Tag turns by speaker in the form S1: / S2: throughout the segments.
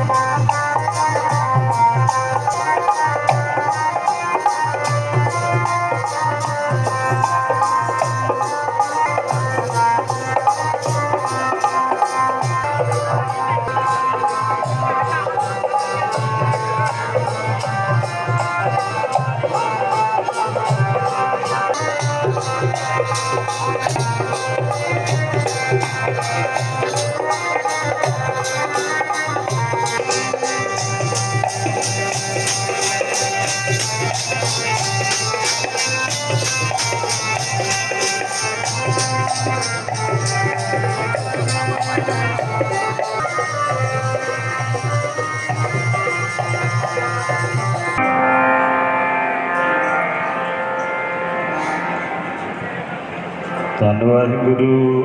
S1: 哒哒哒哒。ਧੰਨਵਾਦ ਗੁਰੂ।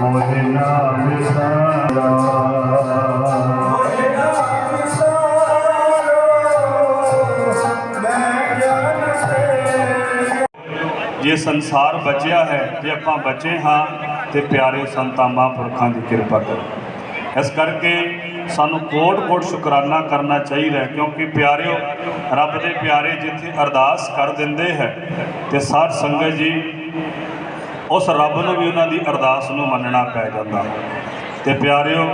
S1: ਹੋਇਨਾ ਵਿਸਾਰੋ ਜੇ ਸੰਸਾਰ ਬਚਿਆ ਹੈ, ਜੇ ਆਪਾਂ ਬਚੇ ਹਾਂ, ਤੇ ਪਿਆਰੇ ਸੰਤਾਂ ਮਹਾਂਪੁਰਖਾਂ ਦੀ ਕਿਰਪਾ ਕਰੋ। ਇਸ ਕਰਕੇ ਸਾਨੂੰ ਕੋਟ-ਕੋਟ ਸ਼ੁਕਰਾਨਾ ਕਰਨਾ ਚਾਹੀਦਾ ਕਿਉਂਕਿ ਪਿਆਰਿਓ, ਰੱਬ ਦੇ ਪਿਆਰੇ ਜਿੱਥੇ ਅਰਦਾਸ ਕਰ ਦਿੰਦੇ ਹੈ, ਤੇ ਸਾਧ ਸੰਗਤ ਜੀ ਉਸ ਰੱਬ ਨੂੰ ਵੀ ਉਹਨਾਂ ਦੀ ਅਰਦਾਸ ਨੂੰ ਮੰਨਣਾ ਪੈ ਜਾਂਦਾ। ਤੇ ਪਿਆਰਿਓ,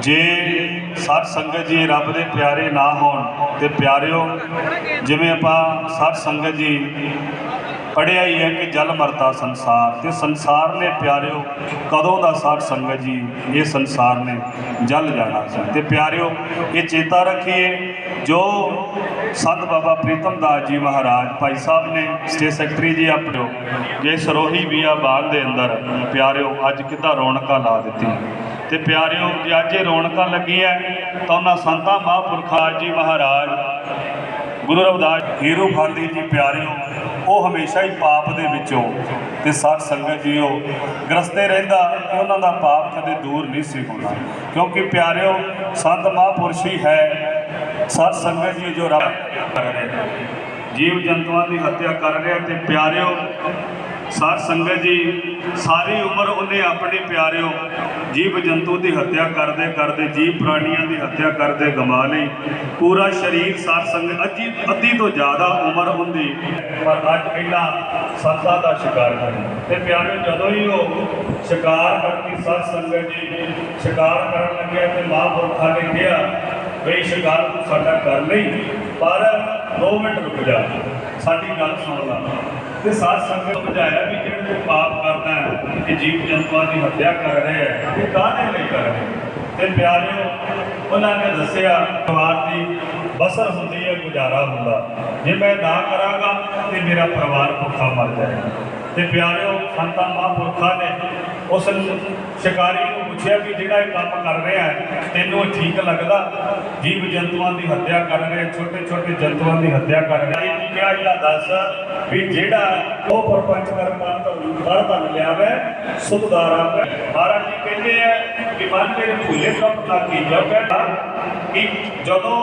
S1: ਜੇ ਸਾਧ ਸੰਗਤ ਜੀ ਰੱਬ ਦੇ ਪਿਆਰੇ ਨਾ ਹੋਣ, ਤੇ ਪਿਆਰਿਓ, ਜਿਵੇਂ ਆਪਾਂ ਸਾਧ ਸੰਗਤ ਜੀ ਪੜਿਆ ਹੀ ਹੈ ਕਿ ਜਲ ਮਰਤਾ ਸੰਸਾਰ, ਤੇ ਸੰਸਾਰ ਨੇ ਪਿਆਰਿਓ, ਕਦੋਂ ਦਾ ਸਾਧ ਸੰਗਤ ਜੀ ਇਹ ਸੰਸਾਰ ਨੇ ਜਲ ਜਾਣਾ ਸੀ। ਤੇ ਪਿਆਰਿਓ, ਇਹ ਚੇਤਾ ਰੱਖੀਏ, ਜੋ ਸੰਤ ਬਾਬਾ ਪ੍ਰੀਤਮ ਦਾਸ ਜੀ ਮਹਾਰਾਜ ਭਾਈ ਸਾਹਿਬ ਨੇ ਸਟੇਟ ਸੈਕਟਰੀ ਜੀ ਆਪਣੋ, ਜੇ ਸਰੋਹੀ ਵੀਆ ਬਾਗ ਦੇ ਅੰਦਰ, ਪਿਆਰਿਓ, ਅੱਜ ਕਿੱਦਾਂ ਰੌਣਕਾਂ ਲਾ ਦਿੱਤੀ ਤੇ ਪਿਆਰਿਓ, ਜੇ ਅੱਜ ਇਹ ਰੌਣਕਾਂ ਲੱਗੀਆਂ, ਤਾਂ ਉਹਨਾਂ ਸੰਤਾਂ ਮਹਾਂਪੁਰਖਾਂ ਜੀ ਮਹਾਰਾਜ, ਗੁਰੂ ਰਵਿਦਾਸ ਹੀਰੂ ਖਾਂਦੀ ਜੀ ਪਿਆਰਿਓ, ਉਹ ਹਮੇਸ਼ਾ ਹੀ ਪਾਪ ਦੇ ਵਿੱਚੋਂ ਤੇ ਸਾਧ ਸੰਗਤ ਜੀਓ ਗ੍ਰਸਤੇ ਰਹਿੰਦਾ ਉਹਨਾਂ ਦਾ ਪਾਪ ਕਦੇ ਦੂਰ ਨਹੀਂ ਸੀ ਹੋਣਾ ਕਿਉਂਕਿ ਪਿਆਰਿਓ, ਸੰਤ ਮਹਾਂਪੁਰਸ਼ ਹੀ ਹੈ ਸਾਧ ਸੰਗਤ ਜੀ ਜੋ ਰੱਬ ਕਰ ਰਹੇ ਜੀਵ ਜੰਤੂਆਂ ਦੀ ਹੱਤਿਆ ਕਰ ਰਿਹਾ ਤੇ ਪਿਆਰਿਓ, ਸਾਧ ਸੰਗਤ ਜੀ, ਸਾਰੀ ਉਮਰ ਉਹਨੇ ਆਪਣੇ ਪਿਆਰਿਓ ਜੀਵ ਜੰਤੂ ਦੀ ਹੱਤਿਆ ਕਰਦੇ ਕਰਦੇ, ਜੀਵ ਪ੍ਰਾਣੀਆਂ ਦੀ ਹੱਤਿਆ ਕਰਦੇ ਗਵਾ ਲਈ। ਪੂਰਾ ਸਰੀਰ ਸਾਧ ਸੰਗਤ, ਅੱਧੀ ਅੱਧੀ ਤੋਂ ਜ਼ਿਆਦਾ ਉਮਰ ਹੁੰਦੀ। ਪਰ ਅੱਜ ਪਹਿਲਾਂ ਸੰਤਾਂ ਦਾ ਸ਼ਿਕਾਰ ਕਰਨਾ ਤੇ ਪਿਆਰਿਓ, ਜਦੋਂ ਹੀ ਉਹ ਸ਼ਿਕਾਰ ਕਰਨੀ ਸਾਧ ਸੰਗਤ ਜੀ ਸ਼ਿਕਾਰ ਕਰਨ ਲੱਗਿਆ ਤੇ ਮਹਾਂਪੁਰਖਾਂ ਨੇ ਕਿਹਾ ਬਈ ਸ਼ਿਕਾਰ ਤੂੰ ਸਾਡਾ ਕਰ ਲਈ ਪਰ 2 ਮਿੰਟ ਰੁਕ ਜਾ, ਸਾਡੀ ਗੱਲ ਸੁਣ ਲਾ। ਤੇ ਸਾਧ ਸੰਗਤ ਨੂੰ ਬੁਝਾਇਆ ਵੀ ਜਿਹੜੇ ਤੂੰ ਪਾਪ ਕਰਦਾ ਹੈ ਕਿ ਜੀਵ ਜੰਤੂਆਂ ਦੀ ਹੱਤਿਆ ਕਰ ਰਿਹਾ ਹੈ, ਇਹ ਕਾਹਦੇ ਲਈ ਕਰ ਰਿਹਾ ਤੇ ਪਿਆਰਿਓ, ਉਹਨਾਂ ਨੇ ਦੱਸਿਆ, ਪਰਿਵਾਰ ਦੀ ਬਸਰ ਹੁੰਦੀ ਹੈ, ਗੁਜ਼ਾਰਾ ਹੁੰਦਾ। ਜੇ ਮੈਂ ਨਾ ਕਰਾਂਗਾ, ਤੇ ਮੇਰਾ ਪਰਿਵਾਰ ਭੁੱਖਾ ਮਰ ਜਾਏਗਾ। ਤੇ ਪਿਆਰਿਓ, ਸੰਤਾਂ ਮਹਾਂਪੁਰਖਾਂ ਨੇ ਉਸ ਸ਼ਿਕਾਰੀ ਨੂੰ ਪੁੱਛਿਆ ਕਿ ਜਿਹੜਾ ਇਹ ਕੰਮ ਕਰ ਰਿਹਾ ਹੈ, ਤੈਨੂੰ ਠੀਕ ਲੱਗਦਾ? ਜੀਵ ਜੰਤੂਆਂ ਦੀ ਹੱਤਿਆ ਕਰ ਰਿਹਾ ਛੋਟੇ ਛੋਟੇ ਜੰਤੂਆਂ ਦੀ ਹੱਤਿਆ ਕਰ ਰਿਹਾ। ਇਹ ਕਿਹਾ ਇਹਦਾ ਦੱਸ ਵੀ ਜਿਹੜਾ ਉਹ ਪਰਪੰਚ ਕਰਤਾ ਤਾਂ ਕਰ ਧਨ ਲਿਆਵੇ ਸੁਖਦਾਰ ਆਪੇ ਮਹਾਰਾਜ ਜੀ ਕਹਿੰਦੇ ਆ ਕਿ ਮਨ ਮੇਰੇ ਭੁੱਲੇ ਕੰਮ ਨਾ ਕੀਜੋ। ਕਹਿੰਦਾ ਕਿ ਜਦੋਂ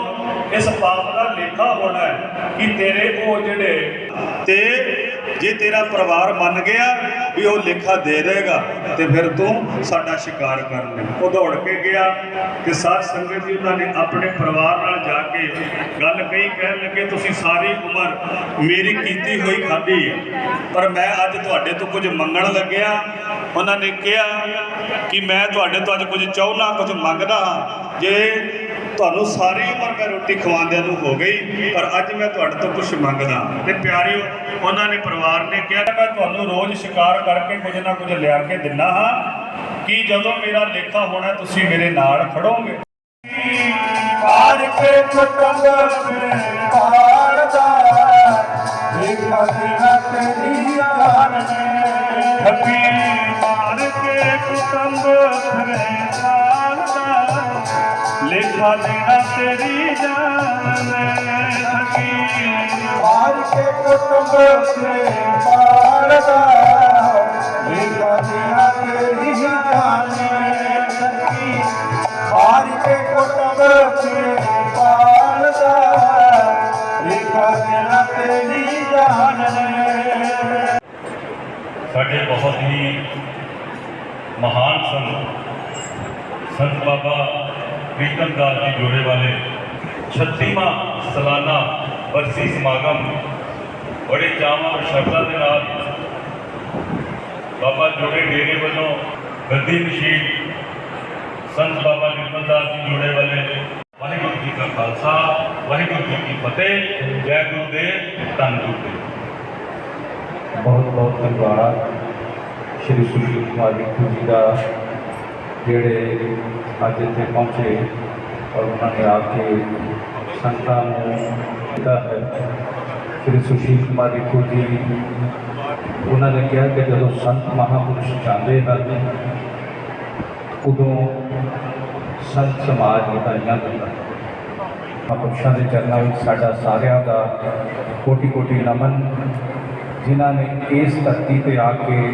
S1: ਇਸ ਪਾਪ ਦਾ ਲੇਖਾ ਹੋਣਾ ਹੈ ਕਿ ਤੇਰੇ ਉਹ ਜਿਹੜੇ ਤੇ ਜੇ ਤੇਰਾ ਪਰਿਵਾਰ ਮੰਨ ਗਿਆ ਵੀ ਉਹ ਲੇਖਾ ਦੇ ਦੇਗਾ ਤੇ ਫਿਰ ਤੂੰ ਸਾਡਾ ਸ਼ਿਕਾਰ ਕਰ ਲੈ। ਉਹ ਦੌੜ ਕੇ ਗਿਆ ਕਿ ਸਾਧ ਸੰਗਤ ਜੀ ਉਹਨਾਂ ਨੇ ਆਪਣੇ ਪਰਿਵਾਰ ਨਾਲ ਜਾ ਕੇ ਗੱਲ ਕਹੀ, ਕਹਿਣ ਲੱਗੇ, ਤੁਸੀਂ ਸਾਰੀ ਉਮਰ ਮੇਰੀ ਕੀਤੀ ਹੋਈ ਖਾਧੀ ਪਰ ਮੈਂ ਅੱਜ ਤੁਹਾਡੇ ਤੋਂ ਕੁਝ ਮੰਗਣ ਲੱਗਿਆ। ਉਹਨਾਂ ਨੇ ਕਿਹਾ ਕਿ ਮੈਂ ਤੁਹਾਡੇ ਤੋਂ ਅੱਜ ਕੁਝ ਚਾਹੁੰਦਾ, ਕੁਝ ਮੰਗਦਾ ਹਾਂ। ਜੇ ਤੁਹਾਨੂੰ ਸਾਰੀ ਉਮਰ ਮੈਂ ਰੋਟੀ ਖਵਾਉਂਦਿਆਂ ਨੂੰ ਹੋ ਗਈ, ਪਰ ਅੱਜ ਮੈਂ ਤੁਹਾਡੇ ਤੋਂ ਕੁਝ ਮੰਗਦਾ। ਤੇ ਪਿਆਰਿਓ, ਉਹਨਾਂ ਨੇ ਪਰਿਵਾਰ ਨੇ ਕਿਹਾ ਮੈਂ ਤੁਹਾਨੂੰ ਰੋਜ਼ ਸ਼ਿਕਾਰ ਕਰਕੇ ਕੁਝ ਨਾ ਕੁਝ ਲਿਆ ਕੇ ਦਿੰਦਾ ਹਾਂ। ਕਿ ਜਦੋਂ ਮੇਰਾ ਲੇਖਾ ਹੋਣਾ, ਤੁਸੀਂ ਮੇਰੇ ਨਾਲ ਖੜੋਗੇ।
S2: ਪਾਰ ਕੇ ਕੁਟੰਬ بچھا تیری جان کے کتب سے پاردہ
S3: ساڑھے بہت ہی مہان سن سن بابا ਪ੍ਰੀਤਮ ਦਾਸ ਜੀ ਜੋੜੇ ਵਾਲੇ 36ਵਾਂ ਸਾਲਾਨਾ ਵਰਸੀ ਸਮਾਗਮ ਬੜੇ ਚਾਵਾਂ ਔਰ ਸ਼ਰਧਾ ਦੇ ਨਾਲ ਬਾਬਾ ਜੋੜੇ ਡੇਰੇ ਵੱਲੋਂ ਗੱਦੀ ਨਸ਼ੀਨ ਸੰਤ ਬਾਬਾ ਨਿਰਮਲ ਦਾਸ ਜੀ ਜੋੜੇ ਵਾਲੇ ਵਾਹਿਗੁਰੂ ਜੀ ਕਾ ਖਾਲਸਾ, ਵਾਹਿਗੁਰੂ ਜੀ ਕੀ ਫਤਿਹ, ਜੈ ਗੁਰੂ ਗੁਰਦੇਵ ਧੰਨ ਗੁਰਦੇਵ
S4: ਬਹੁਤ ਬਹੁਤ ਧੰਨਵਾਦ। ਸ਼੍ਰੀ ਸੁਸ਼ੀਲ ਕੁਮਾਰ ਜੀ ਦਾ ਜਿਹੜੇ ਅੱਜ ਇੱਥੇ ਪਹੁੰਚੇ ਔਰ ਉਹਨਾਂ ਨੇ ਆ ਕੇ ਸੰਤਾਂ ਨੂੰ ਦਿੱਤਾ ਹੈ। ਸ਼੍ਰੀ ਸੁਸ਼ੀਲ ਕੁਮਾਰ ਰਿੱਖੂ ਜੀ, ਉਹਨਾਂ ਨੇ ਕਿਹਾ ਕਿ ਜਦੋਂ ਸੰਤ ਮਹਾਪੁਰਸ਼ ਜਾਂਦੇ ਹਨ, ਉਦੋਂ ਸੰਤ ਸਮਾਜ ਵਧਾਈਆਂ ਦਿੰਦਾ ਹੈ। ਮਹਾਂਪੁਰਸ਼ਾਂ ਦੇ ਚਰਨਾਂ ਵਿੱਚ ਸਾਡਾ ਸਾਰਿਆਂ ਦਾ ਕੋਟੀ ਕੋਟੀ ਨਮਨ, ਜਿਨ੍ਹਾਂ ਨੇ ਇਸ ਧਰਤੀ ਤੇ ਆ ਕੇ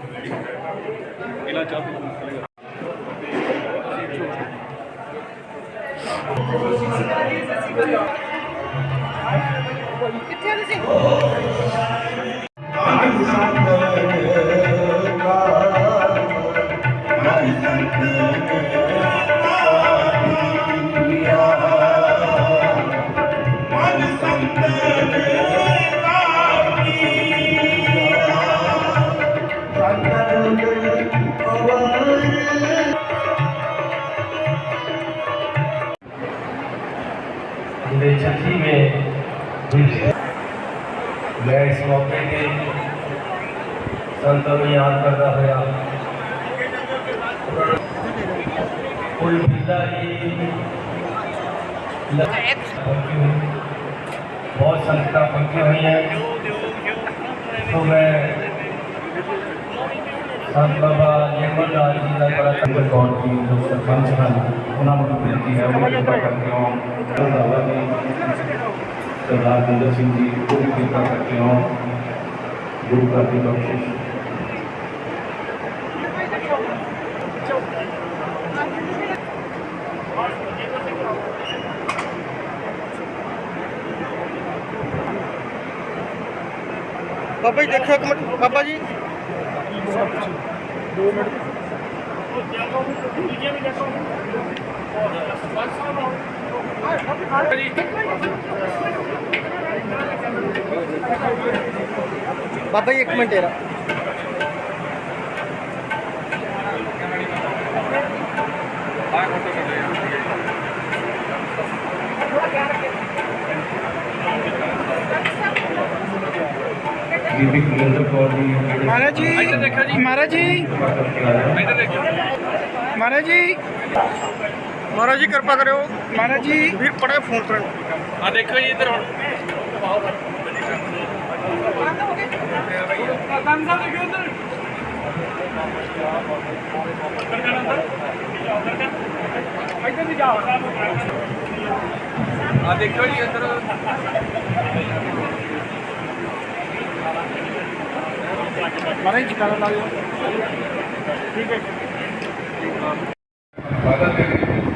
S4: ఇలా చేస్తున్నాం بہت سنستا پکی ہوئی ہیں تو میں سنت بابا یمن لال جی کا بڑا سنگر گون کی جو سرپنچ ہیں انہوں نے بنتی ہے۔ وہ کرپا کرتے ہوں بابا جی سردار گندر سنگھ جی وہ بھی کرپا کرتے ہوں گرو کا بھی بخشش
S2: ਬਾਬਾ ਜੀ ਦੇਖੋ ਇੱਕ ਮਿੰਟ ਬਾਬਾ ਜੀ ਬਾਬਾ ਜੀ ਇੱਕ ਮਿੰਟ ਯਾਰ
S4: ਬੀਬੀ ਕੁਲਿੰਦਰ ਕੌਰ ਜੀ ਜਿਹੜੇ
S2: ਮਹਾਰਾਜ ਜੀ ਮਹਾਰਾਜ ਜੀ
S4: ਕਿਰਪਾ ਕਰਕੇ ਆਏ
S2: ਮਹਾਰਾਜ ਜੀ ਮਹਾਰਾਜ ਜੀ ਕਿਰਪਾ ਕਰਿਓ ਮਹਾਰਾਜ ਜੀ ਵੀਰ ਪੜੇ ਫੋਨ ਕਰਨ
S5: ਆ ਦੇਖੋ ਜੀ ਇੱਧਰ ਹੁਣ ਕੰਮ ਸਾਹਿਬ ਦੇਖੋ ਇੱਧਰ دیکھو جی ادھر
S2: مدد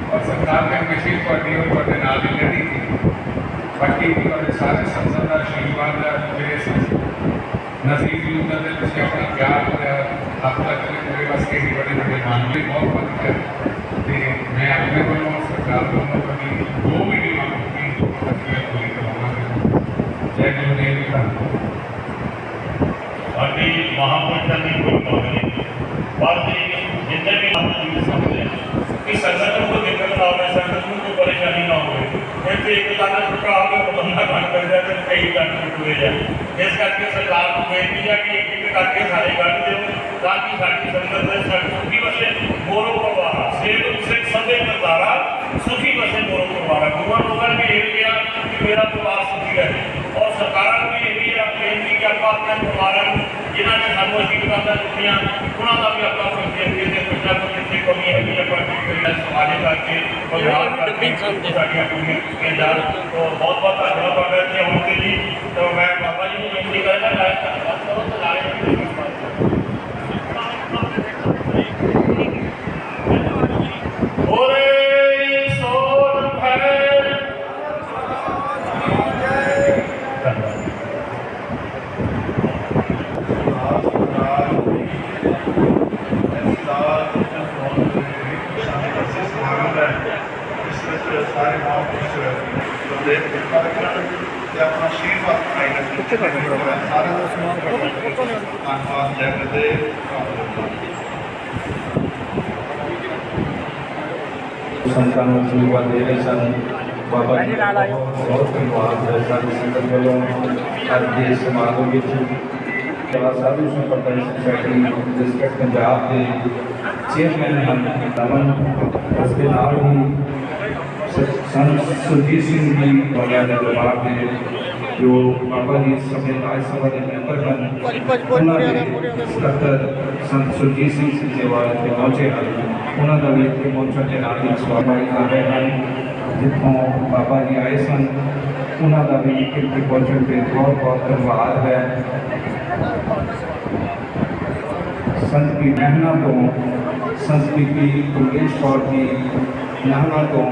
S2: اور سرکار نے مشین
S6: پارٹیوں کو دینا بھی نہیں تھی پٹی کی اور سارے سنسد کا شہری باد نظیر جی ان کا دل اس کے اپنا پیار ہو گیا اب تک بس کے بڑے بڑے معاملے بہت بند کر ਬਹੁਤ ਬਹੁਤ ਹੈ ਤੇ ਮੈਂ ਆਪਣੇ ਵੱਲੋਂ ਸਰਕਾਰ ਵੱਲੋਂ ਕਦੀ ਜੋ ਵੀ ਨਹੀਂ ਮੰਗਦੀ ਜੋ ਅਸੀਂ ਪੂਰੀ ਕਰਾਂਗੇ ਜੈ ਗੁਰੂ ਦੇਵ ਜੀ ਧੰਨਵਾਦ
S3: ਸਾਡੀ ਮਹਾਂਪੁਰਸ਼ਾਂ ਦੀ ਕੋਈ ਕਮੀ ਨਹੀਂ ਪਰ ਜੀ ਜਿੰਨੇ ਵੀ ਆਪਾਂ ਜੀ ਸਕਦੇ ਹਾਂ ਕਿ ਸੰਗਤ ਨੂੰ ਕੋਈ ਦਿੱਕਤ ਨਾ ਹੋਵੇ ਸੰਗਤ ਨੂੰ ਕੋਈ ਪਰੇਸ਼ਾਨੀ ਨਾ ਹੋਵੇ ਇੱਥੇ ਇੱਕ ਲੱਖ ਟੁਕੜਾ ਆ ਕੇ ਬੰਦਾ ਕੰਮ ਕਰ ਜਾ ਤੇ ਕਈ ਲੱਖ ਟੁਕੜੇ ਜਾ ਇਸ ਕਰਕੇ ਸਰਕਾਰ ਨੂੰ ਬੇਨਤੀ ਹੈ ਕਿ ਇੱਕ ਇੱਕ ਕਰਕੇ ਸਾਰੇ ਕੱਢ ਦਿਓ ਤਾਂ ਕਿ ਸਾਡੀ ਸੰਗਤ ਦੇ ਸੁਖੀ خاموشی کی بات کرتیاں انہوں کا بھی اپنا سوچتے ہیں کچھ نہ کچھ اتنی کمی ہے کہ اگر سوالے کر
S6: کے بنیاد کر کے ساری اپنی کردار تو بہت بہت اگلا پکڑ کے ہوں کے
S4: لیے تو میں بابا جی کو بنتی کرنا لائق کرنا تو لائق ਹੈ ਸਾਡੀ ਸੰਗਤ ਵੱਲੋਂ ਅੱਜ ਦੇ ਸਮਾਗਮ ਵਿੱਚ ਜਵਾ ਸਾਧੂ ਸੰਪਰਦਾਇ ਸੁਸਾਇਟੀ ਡਿਸਟ੍ਰਿਕਟ ਪੰਜਾਬ ਦੇ ਚੇਅਰਮੈਨ ਹਨ ਦਮਨ ਉਸ ਦੇ ਨਾਲ ਹੀ ਸ- ਸੰਤ ਸੁਰਜੀਤ ਸਿੰਘ ਜੀ ਵਾਲਿਆਂ ਦੇ ਦਰਬਾਰ ਦੇ ਜੋ ਬਾਬਾ ਜੀ ਸਮੇਂ ਰਾਜ ਸਭਾ ਦੇ ਮੈਂਬਰ ਹਨ ਉਹਨਾਂ ਦੇ ਸਕੱਤਰ ਸੰਤ ਸੁਰਜੀਤ ਸਿੰਘ ਸਿੰਜੇਵਾਲ ਇੱਥੇ ਪਹੁੰਚੇ ਹਨ ਉਹਨਾਂ ਦਾ ਵੀ ਇੱਥੇ ਪਹੁੰਚਣ ਦੇ ਨਾਲ ਹੀ ਸਵਾਗਤ ਕਰ ਰਹੇ ਹਨ ਜਿੱਥੋਂ ਬਾਬਾ ਜੀ ਆਏ ਸਨ ਉਹਨਾਂ ਦਾ ਵੀ ਇੱਥੇ ਪਹੁੰਚਣ ਤੇ ਬਹੁਤ ਬਹੁਤ ਧੰਨਵਾਦ ਹੈ ਸੰਤ ਕੀ ਮਹਿਨਾ ਤੋਂ ਸੰਤ ਬੀਬੀ ਕੁਲੇਸ਼ ਕੌਰ ਜੀ ਨਾਹਨਾ ਤੋਂ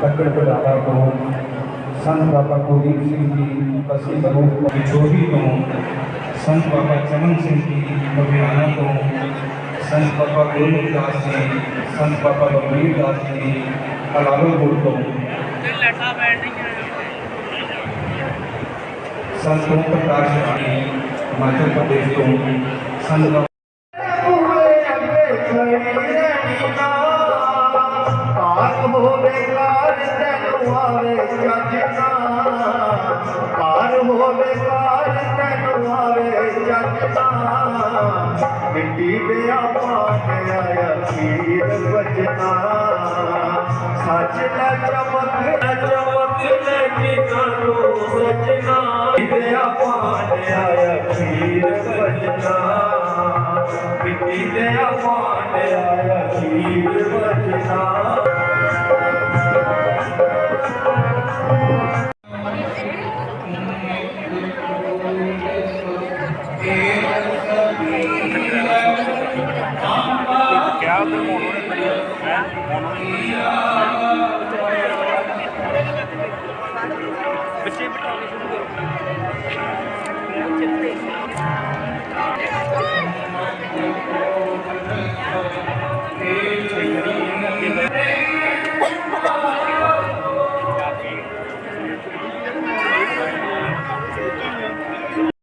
S4: ਤੱਕੜ ਪੜਾਲਾ ਤੋਂ ਸੰਤ ਬਾਬਾ ਕੁਲਦੀਪ ਸਿੰਘ ਜੀ ਬਸੀ ਰੂਪ ਵਿਛੋਹੀ ਤੋਂ ਸੰਤ ਬਾਬਾ ਚਮਨ ਸਿੰਘ ਜੀ ਲੁਧਿਆਣਾ ਤੋਂ سنت بابا گول داس جی سنت بابا گمبیر داس جی ہلالو گول تو سنت اوم پرکاش
S2: جی ہماچل پردیش تو سنت ਜੱਜਣਾ ਮਿੱਟੀ ਦੇ ਆਪਾਂ ਤੇ ਆਇਆ ਖੀਰ ਵਜਣਾ ਸੱਚ ਦਾ ਚਮਕ ਦਾ ਚਮਕ ਲੈ ਕੇ ਸਜਣਾ ਮਿੱਟੀ ਦੇ ਆਪਾਂ ਤੇ ਆਇਆ ਖੀਰ ਵਜਣਾ ਪਿੱਤੀ ਦੇ ਪਾਂਡ ਆਇਆ ਸ਼ੀਰ ਬਚਨਾ
S3: क्या बच्चे बिठाने शुरू करो